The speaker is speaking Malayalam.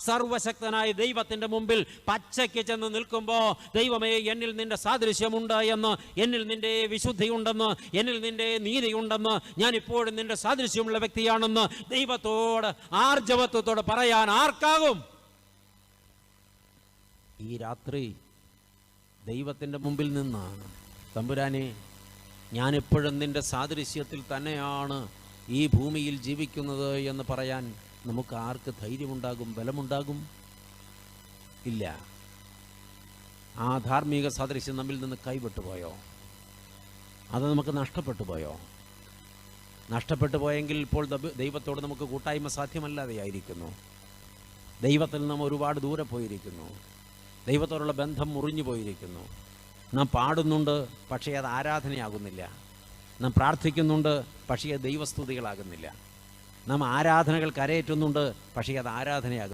സർവശക്തനായ ദൈവത്തിന്റെ മുമ്പിൽ പച്ചയ്ക്ക് ചെന്ന് നിൽക്കുമ്പോൾ ദൈവമേ എന്നിൽ നിന്റെ സാദൃശ്യമുണ്ട് എന്ന് എന്നിൽ നിന്റെ വിശുദ്ധിയുണ്ടെന്ന് എന്നിൽ നിന്റെ നീതിയുണ്ടെന്ന് ഞാൻ ഇപ്പോഴും നിന്റെ സാദൃശ്യമുള്ള വ്യക്തിയാണെന്ന് ദൈവത്തോട് ആർജവത്വത്തോട് പറയാൻ ആർക്കാകും? ഈ രാത്രി ദൈവത്തിന്റെ മുമ്പിൽ നിന്നാണ്. തമ്പുരാനെ ഞാൻ എപ്പോഴും നിന്റെ സാദൃശ്യത്തിൽ തന്നെയാണ്. ഈ ഭൂമിയിൽ ജീവിക്കുന്നത് എന്ന് പറയാൻ നമുക്ക് ആർക്ക് ധൈര്യമുണ്ടാകും ബലമുണ്ടാകും? ഇല്ല. ആ ധാർമ്മിക സാദൃശ്യം നമ്മിൽ നിന്ന് കൈവിട്ടുപോയോ അത് നമുക്ക് നഷ്ടപ്പെട്ടു പോയോ? നഷ്ടപ്പെട്ടു പോയെങ്കിൽ ഇപ്പോൾ ദൈവത്തോട് നമുക്ക് കൂട്ടായ്മ സാധ്യമല്ലാതെയായിരിക്കുന്നു ദൈവത്തിൽ നാം ഒരുപാട് ദൂരെ പോയിരിക്കുന്നു. ദൈവത്തോടുള്ള ബന്ധം മുറിഞ്ഞു പോയിരിക്കുന്നു. നാം പാടുന്നുണ്ട് പക്ഷേ അത് ആരാധനയാകുന്നില്ല. നാം പ്രാർത്ഥിക്കുന്നുണ്ട് പക്ഷേ ദൈവസ്തുതികളാകുന്നില്ല. നാം ആരാധനകൾ കരയേറ്റുന്നുണ്ട് പക്ഷേ അത് ആരാധനയാകും